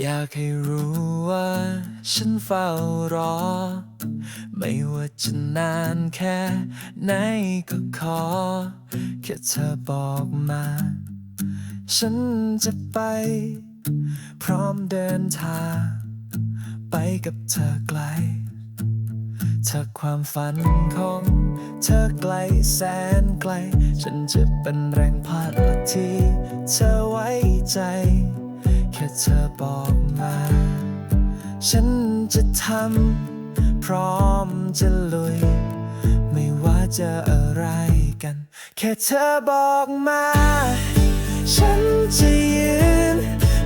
อยากให้รู้ว่าฉันเฝ้ารอ ไม่ว่าจะนานแค่ไหนก็ขอ แค่เธอบอกมา ฉันจะไป พร้อมเดินทางไปกับเธอไกล ถ้าความฝันของเธอไกลแสนไกล ฉันจะเป็นแรงผลักที่เธอไว้ใจ เธอบอกมา ฉันจะทำ พร้อมจะลุย ไม่ว่าจะอะไรกัน แค่เธอบอกมา ฉันจะยืน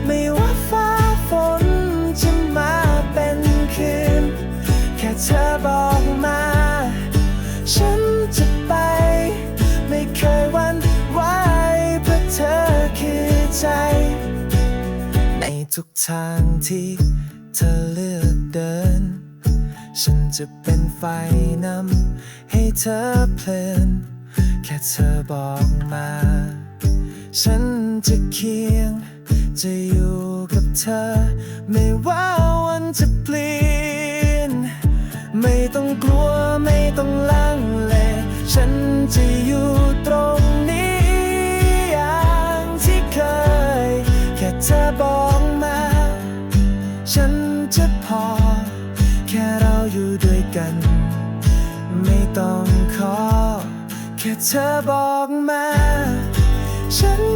ไม่ว่าฟ้าฝนจะมาเป็นคืน แค่เธอบอกมา ฉันจะไป ไม่เคยวันไหวเพราะเธอคือใจ ทุกทางที่เธอเลือกเดิน ฉันจะเป็นไฟนำให้เธอเพลิน แค่เธอบอกมา ฉันจะเคียง จะอยู่กับเธอ ไม่ว่าวันจะเปลี่ยน ไม่ต้องกลัวไม่ต้องลังเล ฉันจะอยู่ต จะพอ แค่เราอยู่ด้วยกัน ไม่ต้องขอ แค่เธอบอกมา ฉัน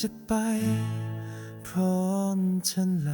จะไปพร้อมฉันไหล